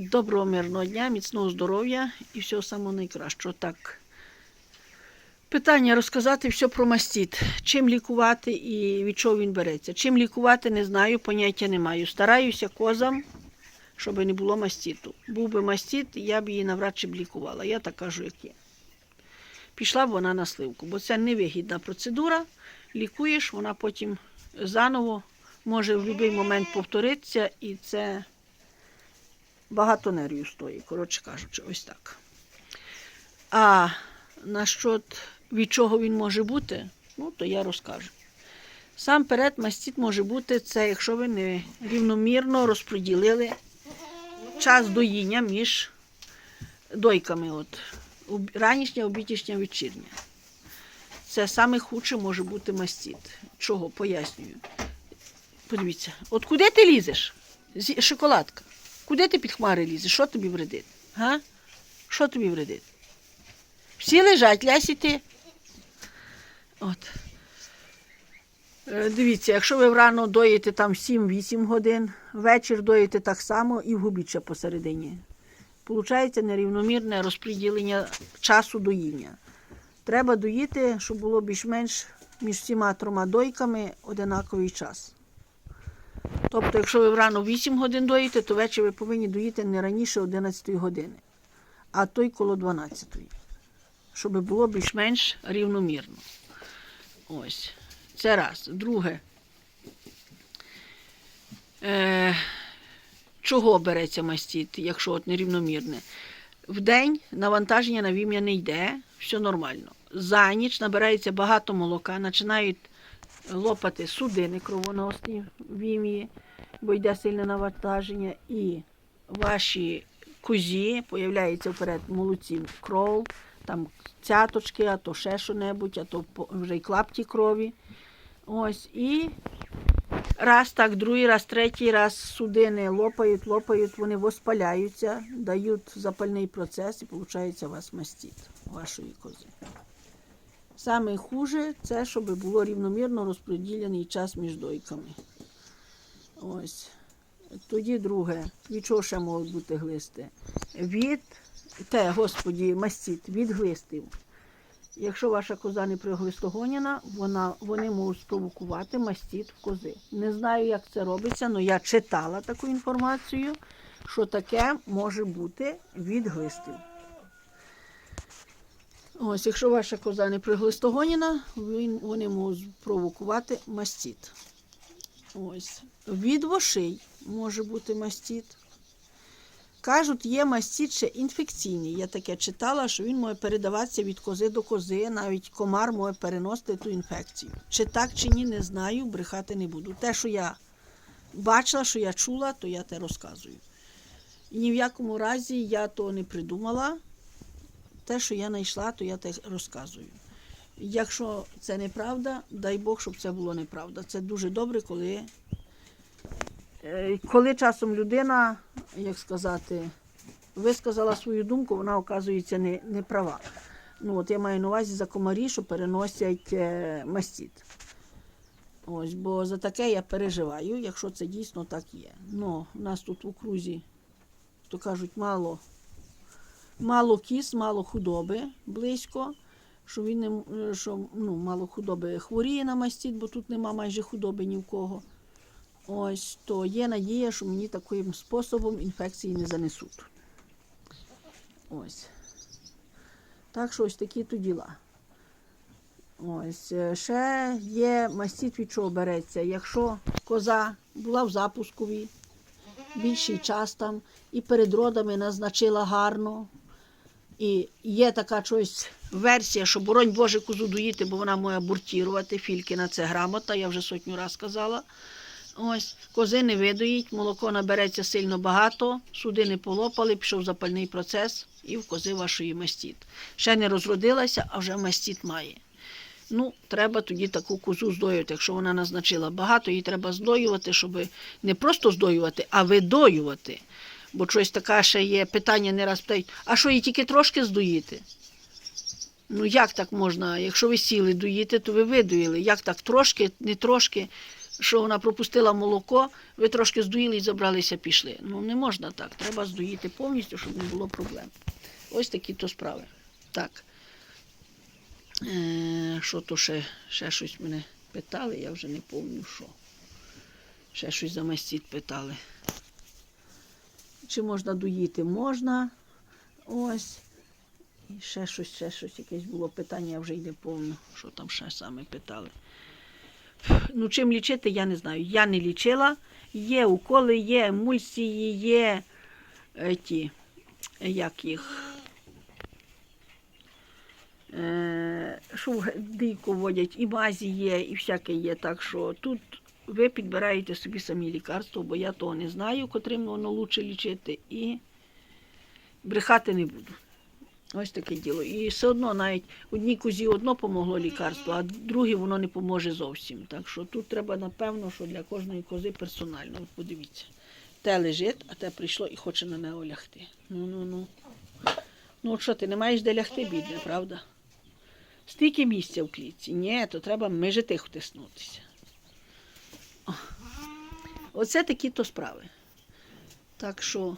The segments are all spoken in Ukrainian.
Доброго мирного дня, міцного здоров'я і всього самого найкращого. Так. Питання розказати все про мастіт. Чим лікувати і від чого він береться. Чим лікувати, не знаю, поняття не маю. Стараюся козам, щоб не було мастіту. Був би мастіт, я б її навряд чи б лікувала. Я так кажу, як є. Пішла б вона на сливку, бо це невигідна процедура. Лікуєш, вона потім заново може в будь-який момент повторитися, і це багато нервів стоїть, коротше кажучи, ось так. А насчет від чого він може бути, ну то я розкажу. Сам перед мастіт може бути це, якщо ви не рівномірно розподілили час доїння між дойками. От, ранішня, обідішня, вечірня. Це саме худше може бути мастіт. Чого? Пояснюю. Подивіться, от куди ти лізеш? Зі- Шоколадка. Куди ти під хмари лізеш? Що тобі вредить? Га? Що тобі вредить? Всі лежать, лясь ти. От. Е, Дивіться, якщо ви врано доїте там 7-8 годин, вечір доїте так само і вгубіть ще посередині. Получається нерівномірне розподілення часу доїння. Треба доїти, щоб було більш-менш між всіма трьома дойками одинаковий час. Тобто, якщо ви врано 8 годин доїте, то ввечері ви повинні доїти не раніше 11 години, а то й коло 12, щоб було більш-менш рівномірно. Ось. Це раз. Друге. Е, чого береться мастіт, якщо от нерівномірне? В день навантаження на вім'я не йде, все нормально. За ніч набирається багато молока, починають лопати судини кровоносні в ім'ї, бо йде сильне навантаження, і ваші козі появляється вперед в молоці кров, там цяточки, а то ще що-небудь, а то вже й клапті крові. Ось, і раз так, другий раз, третій раз судини лопають, лопають, вони воспаляються, дають запальний процес і виходить у вас мастіт вашої кози. Саме хуже це, щоб було рівномірно розподілений час між дойками. Ось. Тоді друге, від чого ще можуть бути глисти? Від те, господі, мастіт, від глистів. Якщо ваша коза не приглистогоняна, вона, вони можуть спровокувати мастіт в кози. Не знаю, як це робиться, але я читала таку інформацію, що таке може бути від глистів. Ось, якщо ваша коза не приглистогоніна, вони можуть провокувати мастіт. Ось. Від вошей може бути мастіт. Кажуть, є мастіт ще інфекційний. Я таке читала, що він може передаватися від кози до кози, навіть комар може переносити ту інфекцію. Чи так, чи ні, не знаю, брехати не буду. Те, що я бачила, що я чула, то я те розказую. І ні в якому разі я то не придумала. Те, що я знайшла, то я те розказую. Якщо це неправда, дай Бог, щоб це було неправда. Це дуже добре, коли, е, коли часом людина, як сказати, висказала свою думку, вона оказується не, не права. Ну, от я маю на увазі за комарі, що переносять е, мастіт. Ось, бо за таке я переживаю, якщо це дійсно так є. Ну, у нас тут в окрузі, то кажуть, мало мало кіз, мало худоби близько, що він не, що, ну, мало худоби хворіє на мастіт, бо тут нема майже худоби ні в кого. Ось, то є надія, що мені таким способом інфекції не занесуть. Ось. Так що ось такі то діла. Ось. е, Ще є мастіт від чого береться. Якщо коза була в запусковій, більший час там, і перед родами назначила гарно. І є така щось версія, що боронь Боже козу доїти, бо вона може абортувати. Фількіна це грамота, я вже сотню раз казала. Ось, кози не видоїть, молоко набереться сильно багато, суди не полопали, пішов запальний процес, і в кози вашої мастіт. Ще не розродилася, а вже мастіт має. Ну, треба тоді таку козу здоювати. Якщо вона назначила багато, її треба здоювати, щоб не просто здоювати, а видоювати. Бо щось таке ще є питання не раз питають, а що її тільки трошки здоїти? Ну як так можна? Якщо ви сіли доїти, то ви видоїли. Як так трошки, не трошки? що вона пропустила молоко, ви трошки здоїли і забралися, пішли. Ну не можна так. Треба здоїти повністю, щоб не було проблем. Ось такі то справи. Так. Е, що то ще, ще щось мене питали, я вже не пам'ятаю, що. Ще щось за мастіт питали. Чи можна доїти? Можна. Ось. І ще щось, ще щось, якесь було питання, я вже й не пам'ятаю, що там ще саме питали. Ну, чим лічити, я не знаю. Я не лічила. Є уколи, є емульсії, є е, ті, е, як їх. Е, що в дийку водять, і мазі є, і всяке є. Так що тут ви підбираєте собі самі лікарство, бо я того не знаю, котрим воно лучше лічити, і брехати не буду. Ось таке діло. І все одно навіть одній козі одно помогло лікарство, а другій воно не поможе зовсім. Так що тут треба, напевно, що для кожної кози персонально. От подивіться. Те лежить, а те прийшло і хоче на нього лягти. Ну, ну, от що ти не маєш де лягти, бідне, правда? Стільки місця в клітці. Ні, то треба межи тих втиснутися. Оце такі то справи. Так що.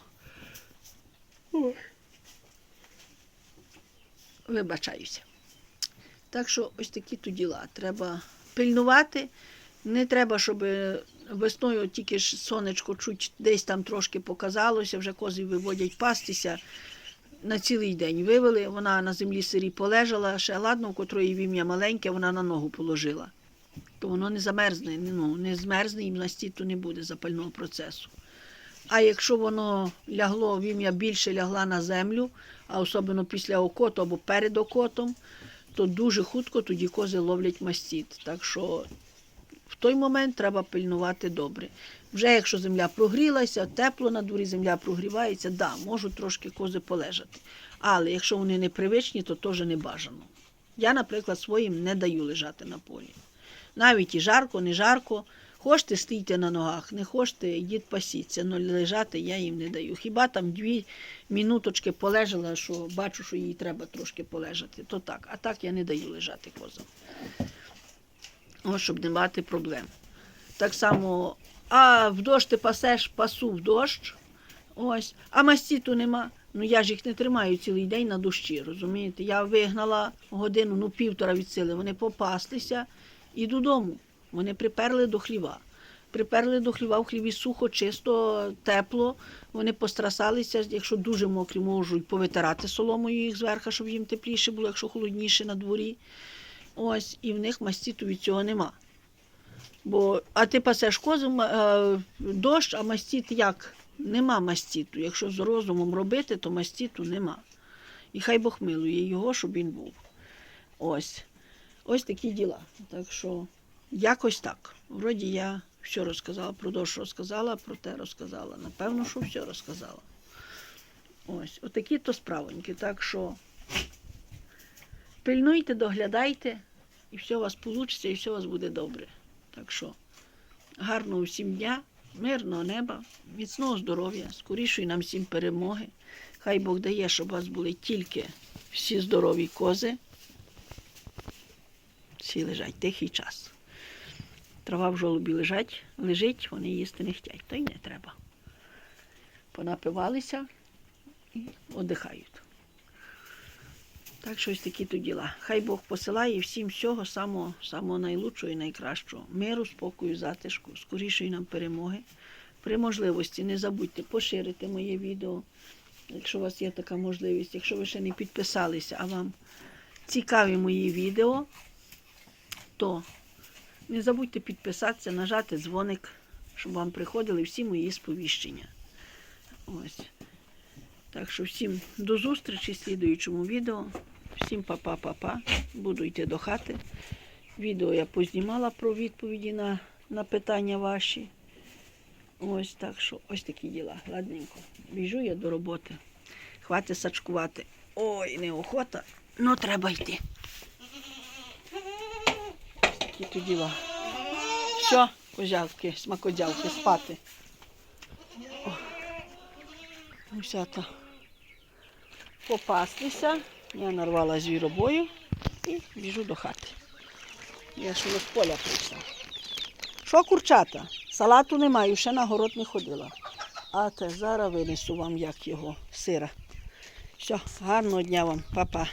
Вибачаюся. Так що ось такі то діла. Треба пильнувати. Не треба, щоб весною тільки ж сонечко чуть десь там трошки показалося, вже кози виводять пастися. На цілий день вивели, вона на землі сирі полежала, ще ладно, у котрої вім'я маленьке, вона на ногу положила. То воно не замерзне, ну, не змерзне і в настіту не буде запального процесу. А якщо воно лягло, вім'я більше лягла на землю, а особливо після окоту або перед окотом, то дуже хутко тоді кози ловлять мастіт. Так що в той момент треба пильнувати добре. Вже якщо земля прогрілася, тепло на дворі, земля прогрівається, да, можуть трошки кози полежати. Але якщо вони не привичні, то теж не бажано. Я, наприклад, своїм не даю лежати на полі. Навіть і жарко, не жарко. Хочете, стійте на ногах, не хочете, йдіть пасіться, але лежати я їм не даю. Хіба там дві минуточки полежала, що бачу, що їй треба трошки полежати, то так. А так я не даю лежати козам. Ось, щоб не мати проблем. Так само, а в дощ ти пасеш, пасу в дощ. Ось, а мастіту нема. Ну я ж їх не тримаю цілий день на дощі, розумієте? Я вигнала годину, ну півтора від сили, вони попаслися і додому. Вони приперли до хліва. Приперли до хліва в хліві сухо, чисто, тепло. Вони пострасалися, якщо дуже мокрі, можуть повитирати соломою їх зверху, щоб їм тепліше було, якщо холодніше на дворі. Ось, і в них мастіту від цього нема. Бо, а ти пасеш козу, е, дощ, а мастіт як? Нема мастіту. Якщо з розумом робити, то мастіту нема. І хай Бог милує його, щоб він був. Ось. Ось такі діла. Так що якось так. Вроді я все розказала, про дощ розказала, про те розказала. Напевно, що все розказала. Ось, отакі то справоньки. Так що пильнуйте, доглядайте, і все у вас вийде, і все у вас буде добре. Так що гарного всім дня, мирного неба, міцного здоров'я, скорішої нам всім перемоги. Хай Бог дає, щоб у вас були тільки всі здорові кози. Всі лежать тихий час. Трава в жолобі лежать, лежить, вони їсти не хочуть, то й не треба. Понапивалися і віддихають. Так що ось такі то діла. Хай Бог посилає всім всього самого, самого найлучшого і найкращого. Миру, спокою, затишку, скорішої нам перемоги. При можливості не забудьте поширити моє відео, якщо у вас є така можливість. Якщо ви ще не підписалися, а вам цікаві мої відео, то не забудьте підписатися, нажати дзвоник, щоб вам приходили всі мої сповіщення. Ось. Так що всім до зустрічі в слідуючому відео. Всім па-па-па-па. Буду йти до хати. Відео я познімала про відповіді на, на питання ваші. Ось так що ось такі діла. Ладненько. Біжу я до роботи. Хватить сачкувати. Ой, неохота, ну треба йти. Такі то діла. Все, козявки, смакодявки, спати. О, Усята попастися. Я нарвала звіробою і біжу до хати. Я ж з поля прийшла. Що курчата? Салату не маю, ще на город не ходила. А те зараз винесу вам як його сира. Все, гарного дня вам, па-па.